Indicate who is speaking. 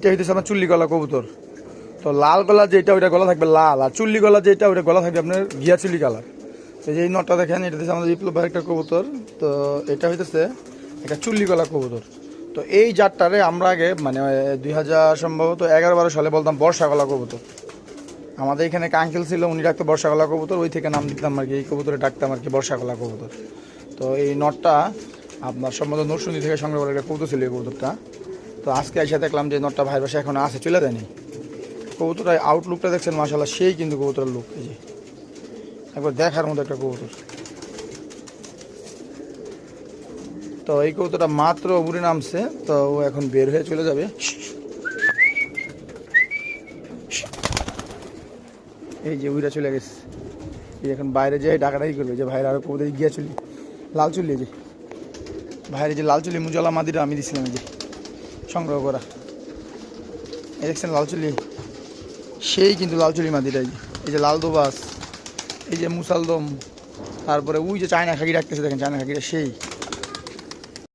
Speaker 1: এটা হইতেছে আপনার চুল্লি গলা কবুতর। তো লাল গলা যেটা, ওইটা গলা থাকবে লাল, আর চুল্লি গলা যেটা, ওইটা গলা থাকবে আপনার ঘিয়া চুল্লি কালার। তো যে নটটা দেখেন এটা হচ্ছে আমাদের বিপ্লব একটা কবুতর। তো এটা হইতেছে একটা চুল্লি গলা কবুতর। তো এই জাতটারে আমরা আগে মানে দুই হাজার সম্ভবত এগারো বারো সালে বলতাম বর্ষা গলা কবুতর। আমাদের এখানে একটা আঙ্কেল ছিল, উনি ডাকতো বর্ষা গলা কবুতর। ওই থেকে নাম দিতাম আর কি, এই কবুতরে ডাকতাম আর কি বর্ষা গলা কবুতর। তো এই নটটা আপনার সম্ভবত নরসুন্দি থেকে সংগ্রহ করে একটা কবুতর ছিল এই কবুতরটা। তো আজকে এসে দেখলাম যে নটটা ভাইয়ের বাসা এখন আছে, চলে দেয়নি কবুতরটা আউটলুকটা দেখছেন মাসাল্লাহ সেই কিন্তু কবুতরের লুক এই যে। একবার দেখার মতো একটা কবুতর। তো এই কবুতরটা মাত্র উড়ে নামছে, তো ও এখন বের হয়ে চলে যাবে। এই যে উইরা চলে গেছে। এই এখন বাইরে যেয়ে ডাকাডাকি করবে, যে ভাইরা আরও কবুতর গিয়া চলি লাল চুলি যে। ভাইরে যে লাল চুলি মুজলা মাদিটা আমি দিছিলাম যে। সংগ্রহ করা। এই দেখছেন লালচুলি সেই কিন্তু লালচুলি মাদিটাই এই যে লাল দোবাস, এই যে মুসালদম, তারপরে ওই যে চায়না খাকি রাখতেছে দেখেন চায়না খাকিটা সেই।